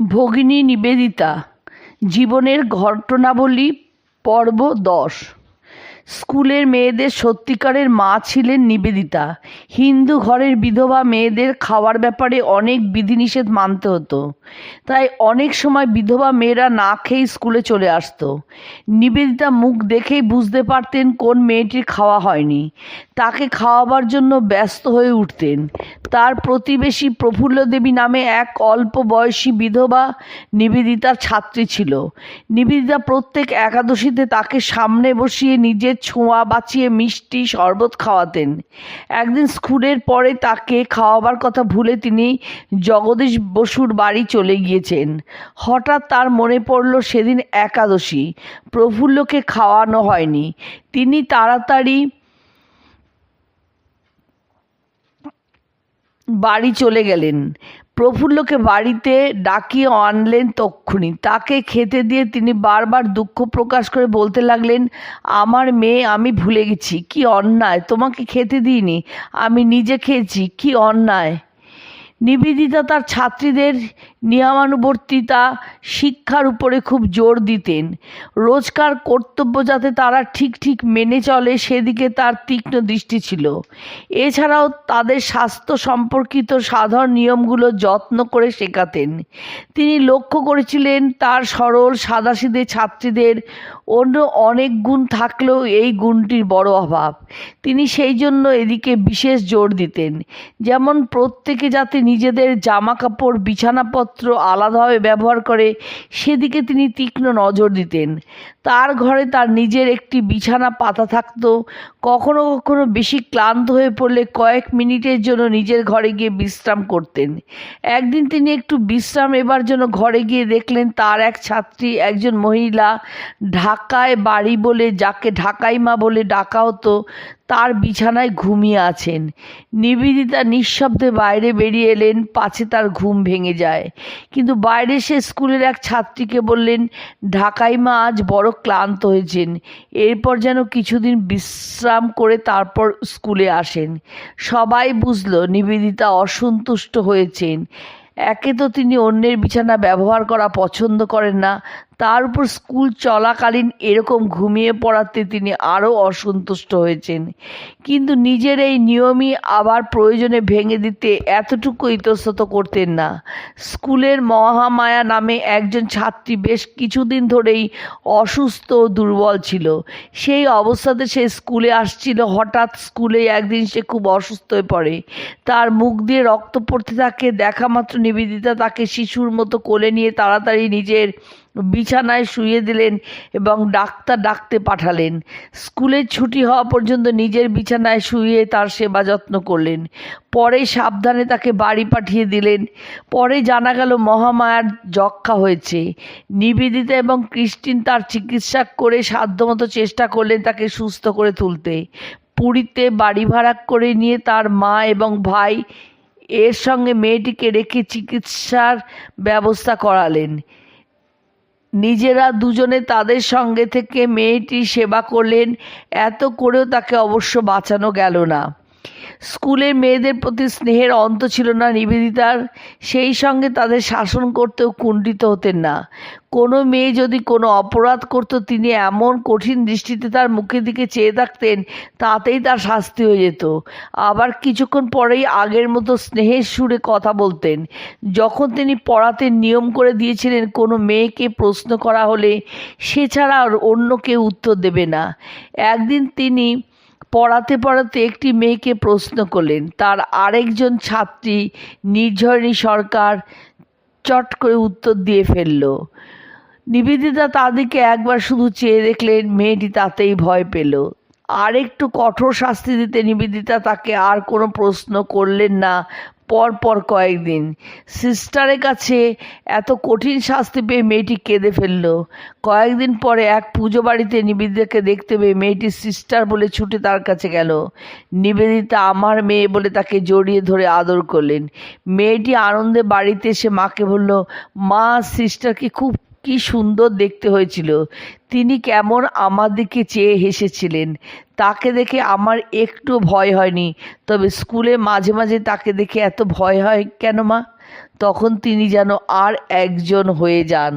ভগিনী নিবেদিতা, জীবনের ঘটনাবলী, পর্ব দশ। স্কুলের মেয়েদের সত্যিকারের মা ছিলেন নিবেদিতা। হিন্দু ঘরের বিধবা মেয়েদের খাওয়ার ব্যাপারে অনেক বিধিনিষেধ মানতে হতো। তাই অনেক সময় বিধবা মেয়েরা না খেয়েই স্কুলে চলে আসতো। নিবেদিতা মুখ দেখেই বুঝতে পারতেন কোন মেয়েটির খাওয়া হয়নি। তাকে খাওয়াবার জন্য ব্যস্ত হয়ে উঠতেন। তার প্রতিবেশী প্রফুল্ল দেবী নামে এক অল্প বয়সী বিধবা নিবেদিতার ছাত্রী ছিল। নিবেদিতা প্রত্যেক একাদশীতে তাকে সামনে বসিয়ে নিজের ছোঁয়া বাঁচিয়ে মিষ্টি শরবত খাওয়াতেন। একদিন স্কুলের পরে তাকে খাওয়াবার কথা ভুলে তিনি জগদীশ বসুর বাড়ি চলে গিয়েছেন। হঠাৎ তার মনে পড়ল সেদিন একাদশী, প্রফুল্লকে খাওয়ানো হয়নি। তিনি তাড়াতাড়ি বাড়ি চলে গেলেন। প্রফুল্লকে বাড়িতে ডাকিয়ে আনলেন তক্ষুনি। তাকে খেতে দিয়ে তিনি বারবার দুঃখ প্রকাশ করে বলতে লাগলেন, আমার মেয়ে, আমি ভুলে গেছি। কি অন্যায়? তোমাকে খেতে দিইনি। আমি নিজে খেয়েছি। কি অন্যায়? নিবেদিতা তার ছাত্রীদের নিয়মানুবর্তিতা শিক্ষার উপরে খুব জোর দিতেন। রোজকার কর্তব্য যাতে তারা ঠিক ঠিক মেনে চলে সেদিকে তার তীক্ষ্ণ দৃষ্টি ছিল। এছাড়াও তাদের স্বাস্থ্য সম্পর্কিত সাধারণ নিয়মগুলো যত্ন করে শেখাতেন। তিনি লক্ষ্য করেছিলেন তার সরল, সাদাসিধে ছাত্রীদের অন্য অনেক গুণ থাকলেও এই গুণটির বড় অভাব। তিনি সেই জন্য এদিকে বিশেষ জোর দিতেন। যেমন প্রত্যেকে যাতে নিজেদের জামা কাপড় বিছানাপত্র আলাদাভাবে ব্যবহার করে সেদিকে তিনি তীক্ষ্ণ নজর দিতেন। তার ঘরে তার নিজের একটি বিছানা পাতা থাকতো। কখনো কখনো বেশি ক্লান্ত হয়ে পড়লে কয়েক মিনিটের জন্য নিজের ঘরে গিয়ে বিশ্রাম করতেন। একদিন তিনি একটু বিশ্রাম এবার জন্য ঘরে গিয়ে দেখলেন তার এক ছাত্রী একজন মহিলা ঢাকায় বাড়ি বলে, যাকে ঢাকাইমা বলে ডাকা হতো তার বিছানায় ঘুমিয়ে আছেন। নিবেদিতা নিঃশব্দে বাইরে বেরিয়ে এলেন, পাছে তার ঘুম ভেঙে যায়। কিন্তু বাইরে সে স্কুলের এক ছাত্রীকে বললেন ঢাকাইমা আজ বড় ক্লান্ত হয়েছেন। এরপর যেন কিছুদিন বিশ্রাম করে তারপর স্কুলে আসেন। সবাই বুঝলো নিবেদিতা অসন্তুষ্ট হয়েছেন। একে তো তিনি অন্যের বিছানা ব্যবহার করা পছন্দ করেন না তার উপর স্কুল চলাকালীন এরকম ঘুমিয়ে পড়াতে তিনি আরও অসন্তুষ্ট হয়েছেন। কিন্তু নিজের এই নিয়মই আবার প্রয়োজনে ভেঙে দিতে এতটুকু ইতস্তত করতেন না। স্কুলের মহামায়া নামে একজন ছাত্রী বেশ কিছুদিন ধরেই অসুস্থ ও দুর্বল ছিল। সেই অবস্থাতে সে স্কুলে আসছিল, হঠাৎ স্কুলে একদিন সে খুব অসুস্থ হয়ে পড়ে। তার মুখ দিয়ে রক্ত পড়তে থাকে, দেখা মাত্র নিবেদিতা তাকে শিশুর মতো কোলে নিয়ে তাড়াতাড়ি নিজের বিছানায় শুয়ে দিলেন এবং ডাক্তার ডাকতে পাঠালেন। স্কুলের ছুটি হওয়া পর্যন্ত নিজের বিছানায় শুয়ে তার সেবা যত্ন করলেন। পরে সাবধানে তাকে বাড়ি পাঠিয়ে দিলেন। পরে জানা গেল মহামায়ার যক্ষা হয়েছে। নিবেদিতা এবং ক্রিস্টিন তার চিকিৎসা করে সাধ্যমতো চেষ্টা করলেন তাকে সুস্থ করে তুলতে। পুরীতে বাড়ি ভাড়া করে নিয়ে তার মা এবং ভাই এর সঙ্গে মেয়েটিকে রেখে চিকিৎসার ব্যবস্থা করালেন। নিজেরা দুজনে তাদের সঙ্গে থেকে মেয়েটির সেবা করলেন, এত করেও তাকে অবশ্য বাঁচানো গেল না। স্কুলের মেয়েদের প্রতি স্নেহের অন্ত ছিল না নিবেদিতার। সেই সঙ্গে তাদের শাসন করতেও কুণ্ঠিত হতেন না। কোনো মেয়ে যদি কোনো অপরাধ করত, তিনি এমন কঠিন দৃষ্টিতে তার মুখের দিকে চেয়ে থাকতেন, তাতেই তার শাস্তি হয়ে যেত। আবার কিছুক্ষণ পরেই আগের মতো স্নেহের সুরে কথা বলতেন। যখন তিনি পড়াতে নিয়ম করে দিয়েছিলেন কোনো মেয়েকে প্রশ্ন করা হলে, সে ছাড়া আর অন্য কেউ উত্তর দেবে না। একদিন তিনি পড়াতে পড়াতে একটি মেয়েকে প্রশ্ন করলেন। তার আরেকজন ছাত্রী নির্ঝরণী সরকার চট করে উত্তর দিয়ে ফেলল। নিবেদিতা তাদেরকে একবার শুধু চেয়ে দেখলেন মেয়েটি তাতেই ভয় পেল। আর একটু কঠোর শাস্তি দিতে নিবেদিতা তাকে আর কোনো প্রশ্ন করলেন না। পর পর কয়েকদিন। সিস্টারের কাছে এত কঠিন শাস্তি পেয়ে মেয়েটি কেঁদে ফেলল। কয়েকদিন পরে এক পুজো বাড়িতে নিবেদিতাকে দেখতে পেয়ে মেয়েটি সিস্টার বলে ছুটে তার কাছে গেল। নিবেদিতা আমার মেয়ে বলে তাকে জড়িয়ে ধরে আদর করলেন। মেয়েটি আনন্দে বাড়িতে এসে মাকে বলল, মা সিস্টারকে খুব কি সুন্দর দেখতে হয়েছিল। তিনি কেমন আমার দিকে চেয়ে হেসেছিলেন। তাকে দেখে আমার একটু ভয় হয়নি, তবে স্কুলে মাঝে মাঝে তাকে দেখে এত ভয় হয় কেন মা? তখন তিনি যেন আর একজন হয়ে যান।